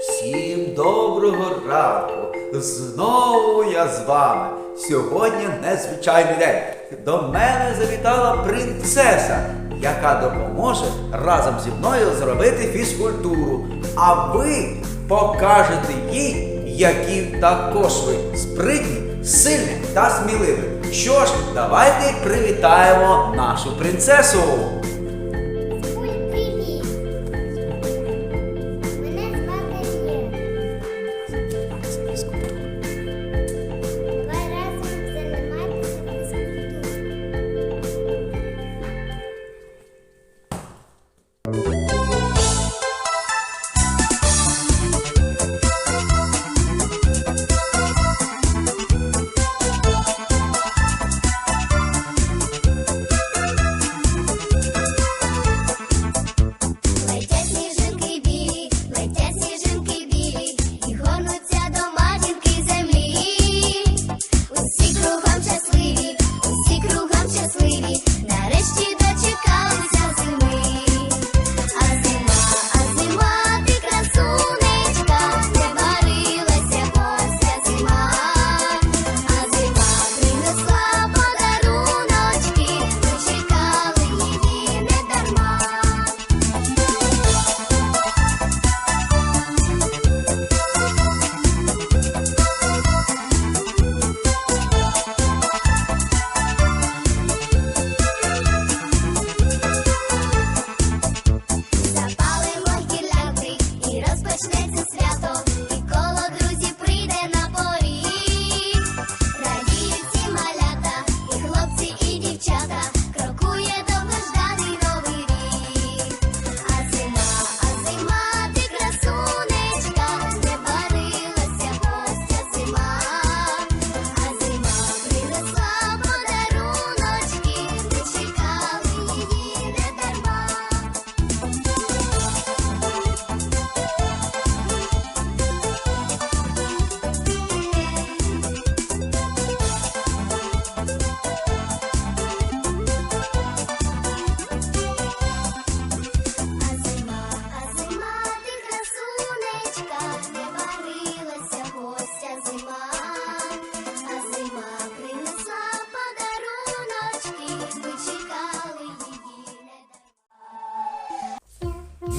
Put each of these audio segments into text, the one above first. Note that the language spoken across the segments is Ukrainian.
Всім доброго ранку! Знову я з вами. Сьогодні незвичайний день. До мене завітала принцеса, яка допоможе разом зі мною зробити фізкультуру. А ви покажете їй, які також ви спритні, сильні та сміливі. Що ж, давайте привітаємо нашу принцесу.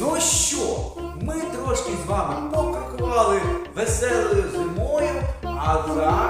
Ну що, ми трошки з вами покрикували веселою зимою, а зараз...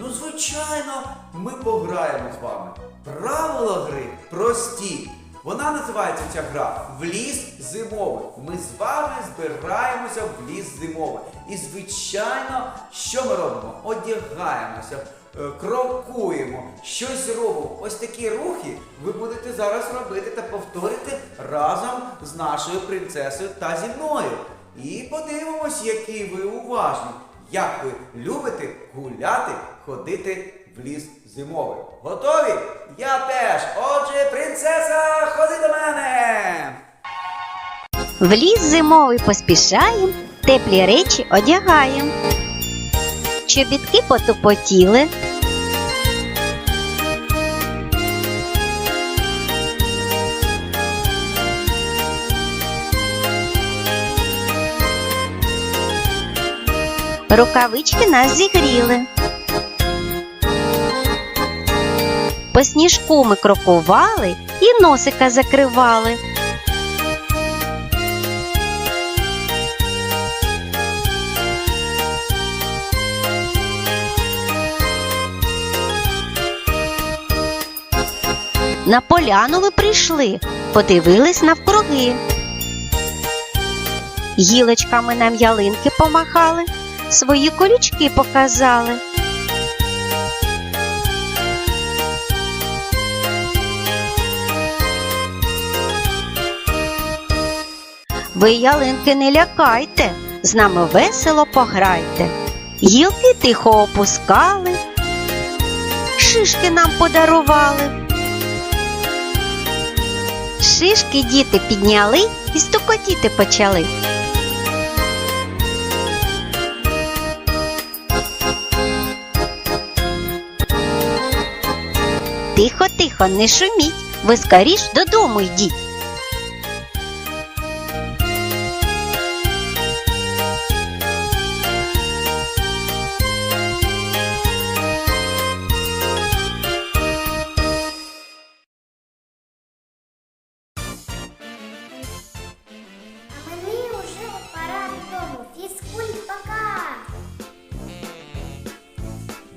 звичайно, ми пограємо з вами. Правила гри прості. Вона називається ця гра в ліс зимовий. Ми з вами збираємося в ліс зимовий. І звичайно, що ми робимо? Одягаємося, е, крокуємо, щось робимо. Ось такі рухи ви будете зараз робити та повторити разом з нашою принцесою та зі мною. І подивимось, які ви уважні. Як ви любите гуляти, ходити в ліс зимовий? Готові? Я теж. Отже, принцеса, ходи до мене. В ліс зимовий поспішаєм, теплі речі одягаєм. Чобітки потупотіли, рукавички нас зігріли. По сніжку ми крокували і носика закривали. На поляну ви прийшли, подивились навкруги. Гілочками нам ялинки помахали, свої колючки показали. Ви ялинки не лякайте, з нами весело пограйте. Гілки тихо опускали, шишки нам подарували. Шишки діти підняли і стукотіти почали. Тихо, тихо, не шуміть, ви скоріш додому йдіть.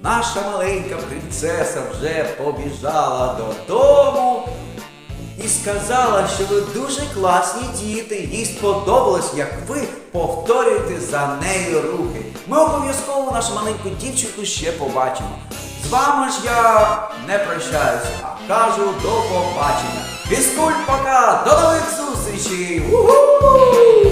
Наша маленька принцеса вже побіжала додому і сказала, що ви дуже класні діти. Їй сподобалось, як ви повторюєте за нею рухи. Ми обов'язково нашу маленьку дівчинку ще побачимо. З вами ж я не прощаюся, а кажу до побачення. Фізкульт пока! До нових зустрічей! Уху!